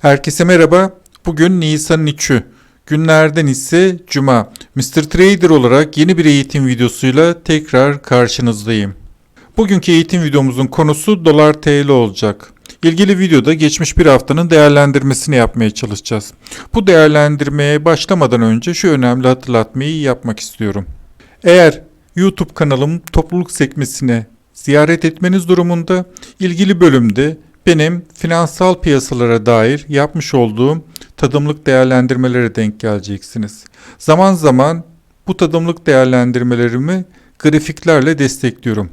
Herkese merhaba. Bugün Nisan'ın 3'ü. Günlerden ise Cuma. Mr. Trader olarak yeni bir eğitim videosuyla tekrar karşınızdayım. Bugünkü eğitim videomuzun konusu dolar TL olacak. İlgili videoda geçmiş bir haftanın değerlendirmesini yapmaya çalışacağız. Bu değerlendirmeye başlamadan önce şu önemli hatırlatmayı yapmak istiyorum. Eğer YouTube kanalım topluluk sekmesine ziyaret etmeniz durumunda ilgili bölümde benim finansal piyasalara dair yapmış olduğum tadımlık değerlendirmelere denk geleceksiniz. Zaman zaman bu tadımlık değerlendirmelerimi grafiklerle destekliyorum.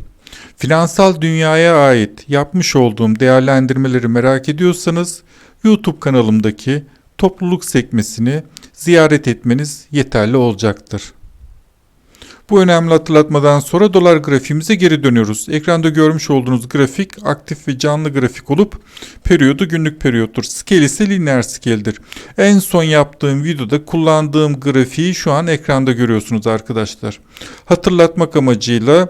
Finansal dünyaya ait yapmış olduğum değerlendirmeleri merak ediyorsanız YouTube kanalımdaki topluluk sekmesini ziyaret etmeniz yeterli olacaktır. Bu önemli hatırlatmadan sonra dolar grafiğimize geri dönüyoruz. Ekranda görmüş olduğunuz grafik aktif ve canlı grafik olup periyodu günlük periyottur. Scale ise lineer scale'dir. En son yaptığım videoda kullandığım grafiği şu an ekranda görüyorsunuz arkadaşlar. Hatırlatmak amacıyla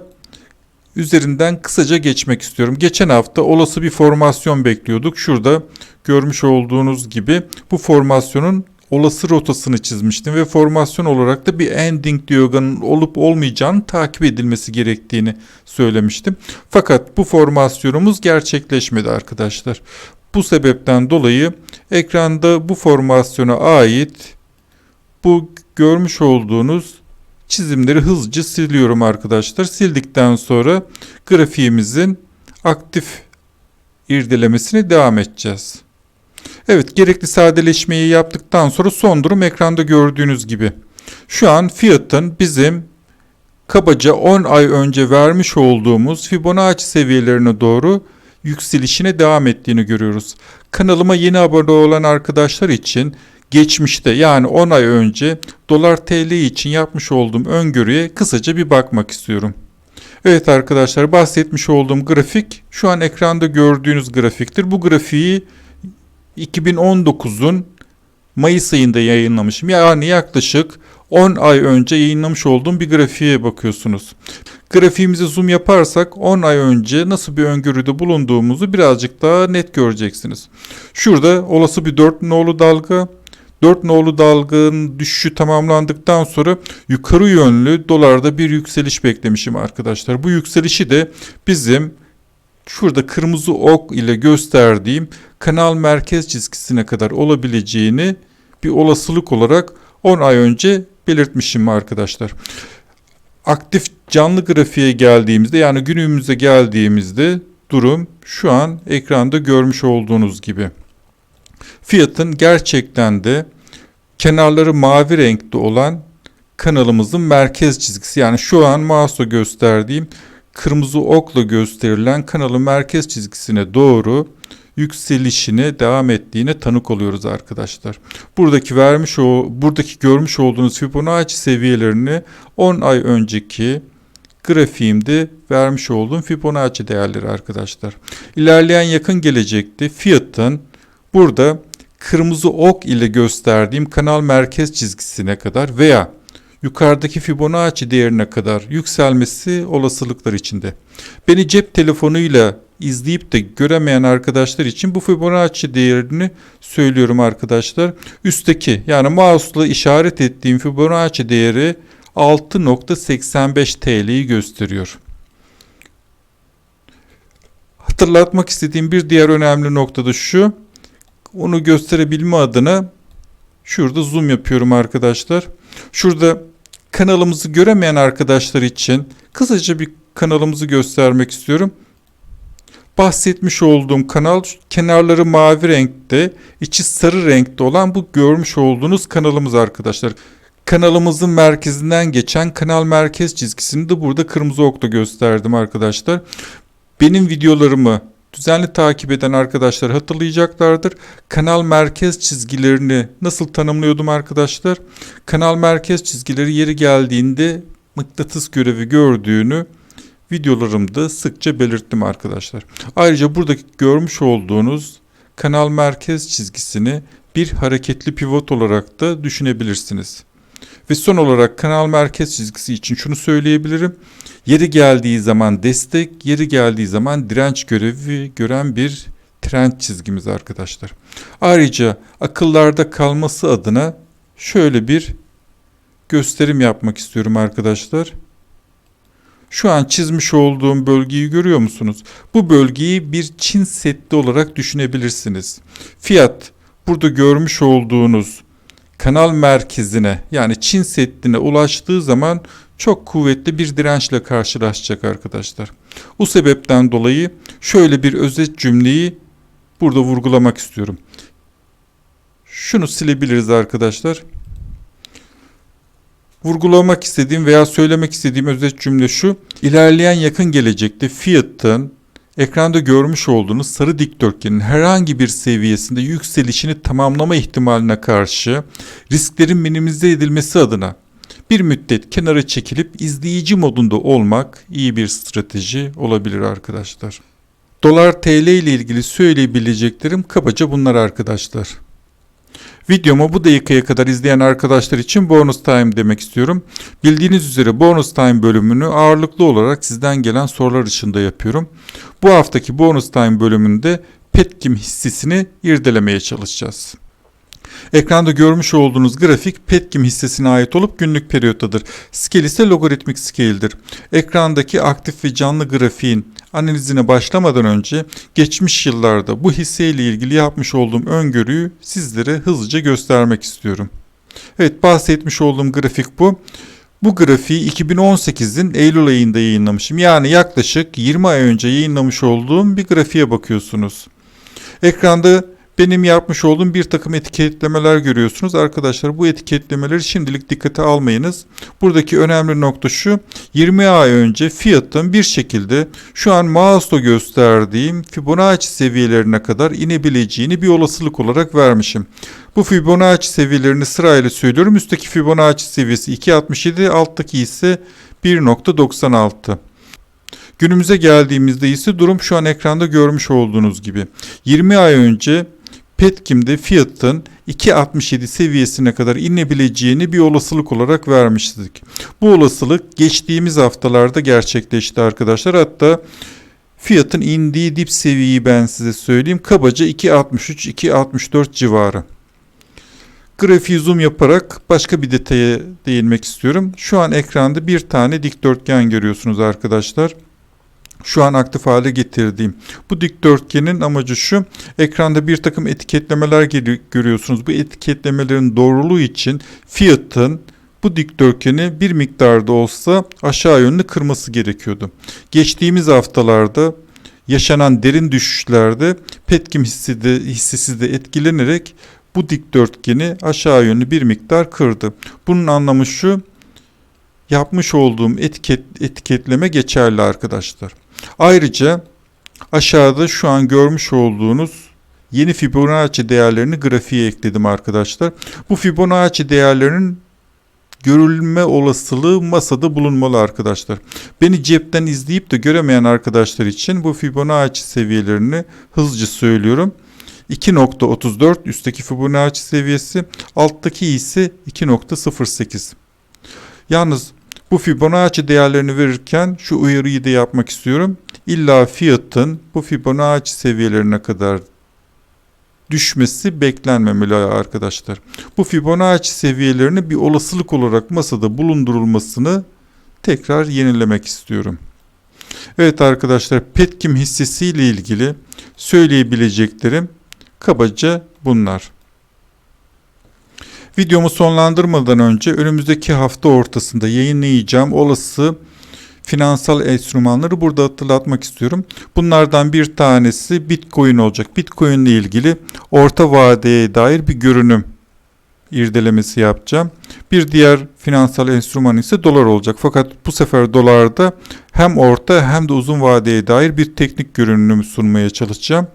üzerinden kısaca geçmek istiyorum. Geçen hafta olası bir formasyon bekliyorduk. Şurada görmüş olduğunuz gibi bu formasyonun olası rotasını çizmiştim ve formasyon olarak da bir ending diagonal olup olmayacağını takip edilmesi gerektiğini söylemiştim. Fakat bu formasyonumuz gerçekleşmedi arkadaşlar. Bu sebepten dolayı ekranda bu formasyona ait bu görmüş olduğunuz çizimleri hızlıca siliyorum arkadaşlar. Sildikten sonra grafiğimizin aktif irdelemesine devam edeceğiz. Evet gerekli sadeleşmeyi yaptıktan sonra son durum ekranda gördüğünüz gibi. Şu an fiyatın bizim kabaca 10 ay önce vermiş olduğumuz Fibonacci seviyelerine doğru yükselişine devam ettiğini görüyoruz. Kanalıma yeni abone olan arkadaşlar için geçmişte yani 10 ay önce dolar TL için yapmış olduğum öngörüye kısaca bir bakmak istiyorum. Evet arkadaşlar bahsetmiş olduğum grafik şu an ekranda gördüğünüz grafiktir. Bu grafiği 2019'un Mayıs ayında yayınlamışım. Yani yaklaşık 10 ay önce yayınlamış olduğum bir grafiğe bakıyorsunuz. Grafiğimizi zoom yaparsak 10 ay önce nasıl bir öngörüde bulunduğumuzu birazcık daha net göreceksiniz. Şurada olası bir 4 nolu dalga, 4 nolu dalganın düşüşü tamamlandıktan sonra yukarı yönlü dolarda bir yükseliş beklemişim arkadaşlar. Bu yükselişi de bizim şurada kırmızı ok ile gösterdiğim kanal merkez çizgisine kadar olabileceğini bir olasılık olarak 10 ay önce belirtmişim arkadaşlar. Aktif canlı grafiğe geldiğimizde yani günümüze geldiğimizde durum şu an ekranda görmüş olduğunuz gibi. Fiyatın gerçekten de kenarları mavi renkte olan kanalımızın merkez çizgisi yani şu an mouse'la gösterdiğim kırmızı okla gösterilen kanalın merkez çizgisine doğru yükselişine devam ettiğine tanık oluyoruz arkadaşlar. Buradaki vermiş o buradaki görmüş olduğunuz Fibonacci seviyelerini 10 ay önceki grafiğimde vermiş olduğum Fibonacci değerleri arkadaşlar. İlerleyen yakın gelecekte fiyatın burada kırmızı ok ile gösterdiğim kanal merkez çizgisine kadar veya yukarıdaki Fibonacci değerine kadar yükselmesi olasılıklar içinde. Beni cep telefonuyla izleyip de göremeyen arkadaşlar için bu Fibonacci değerini söylüyorum arkadaşlar. Üstteki yani mouse'la işaret ettiğim Fibonacci değeri 6.85 TL'yi gösteriyor. Hatırlatmak istediğim bir diğer önemli nokta da şu. Onu gösterebilme adına şurada zoom yapıyorum arkadaşlar. Şurada kanalımızı göremeyen arkadaşlar için kısaca bir kanalımızı göstermek istiyorum. Bahsetmiş olduğum kanal kenarları mavi renkte, içi sarı renkte olan bu görmüş olduğunuz kanalımız arkadaşlar. Kanalımızın merkezinden geçen kanal merkez çizgisini de burada kırmızı okla gösterdim arkadaşlar. Benim videolarımı düzenli takip eden arkadaşlar hatırlayacaklardır. Kanal merkez çizgilerini nasıl tanımlıyordum arkadaşlar? Kanal merkez çizgileri yeri geldiğinde mıknatıs görevi gördüğünü videolarımda sıkça belirttim arkadaşlar. Ayrıca buradaki görmüş olduğunuz kanal merkez çizgisini bir hareketli pivot olarak da düşünebilirsiniz. Ve son olarak kanal merkez çizgisi için şunu söyleyebilirim. Yeri geldiği zaman destek, yeri geldiği zaman direnç görevi gören bir trend çizgimiz arkadaşlar. Ayrıca akıllarda kalması adına şöyle bir gösterim yapmak istiyorum arkadaşlar. Şu an çizmiş olduğum bölgeyi görüyor musunuz? Bu bölgeyi bir Çin Seddi olarak düşünebilirsiniz. Fiyat burada görmüş olduğunuz kanal merkezine yani Çin Seddi'ne ulaştığı zaman çok kuvvetli bir dirençle karşılaşacak arkadaşlar. Bu sebepten dolayı şöyle bir özet cümleyi burada vurgulamak istiyorum. Şunu silebiliriz arkadaşlar. Vurgulamak istediğim veya söylemek istediğim özet cümle şu. İlerleyen yakın gelecekte fiyatın ekranda görmüş olduğunuz sarı dikdörtgenin herhangi bir seviyesinde yükselişini tamamlama ihtimaline karşı risklerin minimize edilmesi adına bir müddet kenara çekilip izleyici modunda olmak iyi bir strateji olabilir arkadaşlar. Dolar TL ile ilgili söyleyebileceklerim kabaca bunlar arkadaşlar. Videomu bu dakikaya kadar izleyen arkadaşlar için bonus time demek istiyorum. Bildiğiniz üzere bonus time bölümünü ağırlıklı olarak sizden gelen sorular ışığında yapıyorum. Bu haftaki bonus time bölümünde Petkim hissesini irdelemeye çalışacağız. Ekranda görmüş olduğunuz grafik Petkim hissesine ait olup günlük periyottadır. Scale ise logaritmik scale'dir. Ekrandaki aktif ve canlı grafiğin analizine başlamadan önce geçmiş yıllarda bu hisseyle ilgili yapmış olduğum öngörüyü sizlere hızlıca göstermek istiyorum. Evet bahsetmiş olduğum grafik bu. Bu grafiği 2018'in Eylül ayında yayınlamışım. Yani yaklaşık 20 ay önce yayınlamış olduğum bir grafiğe bakıyorsunuz. Ekranda benim yapmış olduğum bir takım etiketlemeler görüyorsunuz. Arkadaşlar bu etiketlemeleri şimdilik dikkate almayınız. Buradaki önemli nokta şu. 20 ay önce fiyatın bir şekilde şu an mouse'la gösterdiğim Fibonacci seviyelerine kadar inebileceğini bir olasılık olarak vermişim. Bu Fibonacci seviyelerini sırayla söylüyorum. Üstteki Fibonacci seviyesi 2.67, alttaki ise 1.96. Günümüze geldiğimizde ise durum şu an ekranda görmüş olduğunuz gibi. 20 ay önce Petkim'de fiyatın 2.67 seviyesine kadar inebileceğini bir olasılık olarak vermiştik. Bu olasılık geçtiğimiz haftalarda gerçekleşti arkadaşlar. Hatta fiyatın indiği dip seviyeyi ben size söyleyeyim. Kabaca 2.63-2.64 civarı. Grafiği zoom yaparak başka bir detaya değinmek istiyorum. Şu an ekranda bir tane dikdörtgen görüyorsunuz arkadaşlar şu an aktif hale getirdiğim. Bu dikdörtgenin amacı şu. Ekranda bir takım etiketlemeler görüyorsunuz. Bu etiketlemelerin doğruluğu için fiyatın bu dikdörtgeni bir miktarda olsa aşağı yönlü kırması gerekiyordu. Geçtiğimiz haftalarda yaşanan derin düşüşlerde Petkim hissi de, hissesi de etkilenerek bu dikdörtgeni aşağı yönlü bir miktar kırdı. Bunun anlamı şu, yapmış olduğum etiket, etiketleme geçerli arkadaşlar. Ayrıca aşağıda şu an görmüş olduğunuz yeni Fibonacci değerlerini grafiğe ekledim arkadaşlar. Bu Fibonacci değerlerinin görülme olasılığı masada bulunmalı arkadaşlar. Beni cepten izleyip de göremeyen arkadaşlar için bu Fibonacci seviyelerini hızlıca söylüyorum. 2.34 üstteki Fibonacci seviyesi, alttaki ise 2.08. Yalnız bu Fibonacci değerlerini verirken şu uyarıyı da yapmak istiyorum. İlla fiyatın bu Fibonacci seviyelerine kadar düşmesi beklenmemeli arkadaşlar. Bu Fibonacci seviyelerini bir olasılık olarak masada bulundurulmasını tekrar yenilemek istiyorum. Evet arkadaşlar Petkim hissesiyle ilgili söyleyebileceklerim kabaca bunlar. Videomu sonlandırmadan önce önümüzdeki hafta ortasında yayınlayacağım olası finansal enstrümanları burada hatırlatmak istiyorum. Bunlardan bir tanesi Bitcoin olacak. Bitcoin ile ilgili orta vadeye dair bir görünüm irdelemesi yapacağım. Bir diğer finansal enstrüman ise dolar olacak. Fakat bu sefer dolarda hem orta hem de uzun vadeye dair bir teknik görünümü sunmaya çalışacağım.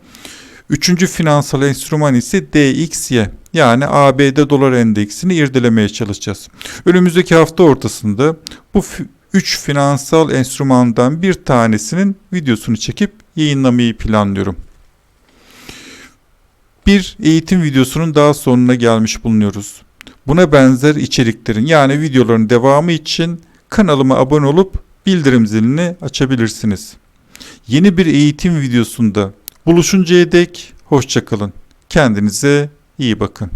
Üçüncü finansal enstrüman ise DXY yani ABD dolar endeksini irdelemeye çalışacağız. Önümüzdeki hafta ortasında bu 3 finansal enstrümandan bir tanesinin videosunu çekip yayınlamayı planlıyorum. Bir eğitim videosunun daha sonuna gelmiş bulunuyoruz. Buna benzer içeriklerin yani videoların devamı için kanalıma abone olup bildirim zilini açabilirsiniz. Yeni bir eğitim videosunda Buluşuncaya dek hoşçakalın. Kendinize iyi bakın.